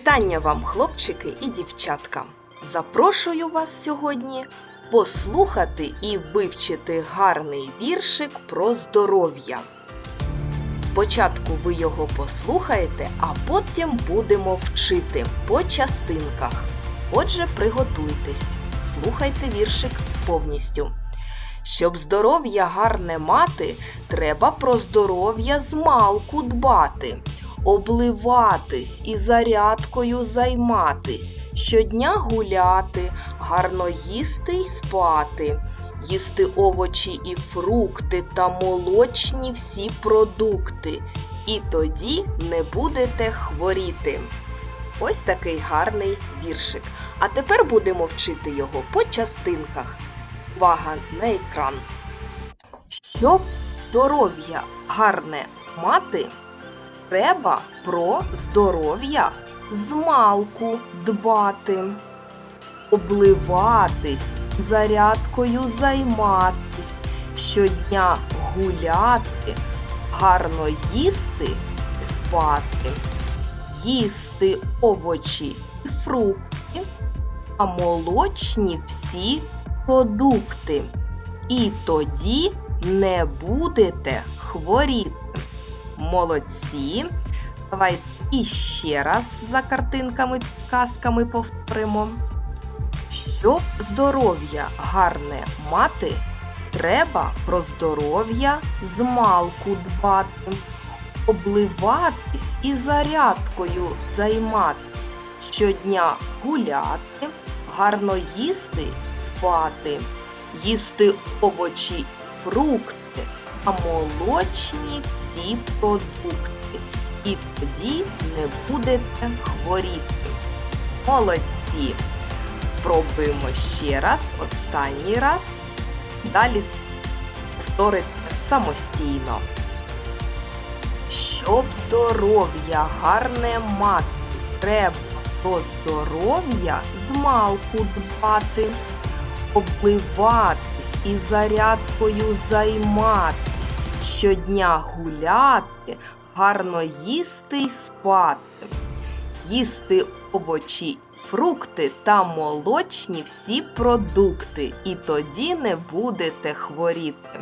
Вітання вам, хлопчики і дівчатка! Запрошую вас сьогодні послухати і вивчити гарний віршик про здоров'я. Спочатку ви його послухаєте, а потім будемо вчити по частинках. Отже, приготуйтесь, слухайте віршик повністю. Щоб здоров'я гарне мати, треба про здоров'я з малку дбати, обливатись і зарядкою займатись, щодня гуляти, гарно їсти й спати, їсти овочі і фрукти та молочні всі продукти. І тоді не будете хворіти. Ось такий гарний віршик. А тепер будемо вчити його по частинках. Увага на екран. Щоб здоров'я гарне мати, треба про здоров'я з малку дбати, обливатись, зарядкою займатись, щодня гуляти, гарно їсти спати, їсти овочі і фрукти, а молочні всі продукти. І тоді не будете хворіти. Молодці. Давайте іще раз за картинками, підказками повторимо. Щоб здоров'я гарне мати, треба про здоров'я з малку дбати, обливатись і зарядкою займатись, щодня гуляти, гарно їсти, спати, їсти овочі, фрукти, молочні всі продукти. І тоді не будете хворіти. Молодці! Пробуємо ще раз, останній раз. Далі повторите самостійно. Щоб здоров'я гарне мати, треба про здоров'я з малку дбати, обливатись і зарядкою займатись, щодня гуляти, гарно їсти й спати, їсти овочі, фрукти та молочні всі продукти, і тоді не будете хворіти.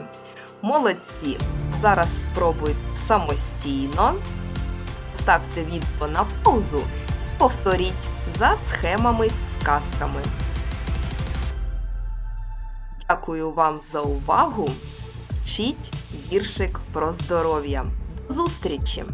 Молодці! Зараз спробуйте самостійно. Ставте відео на паузу повторіть за схемами казками. Дякую вам за увагу. Вчіть віршик про здоров'я. Зустрічі!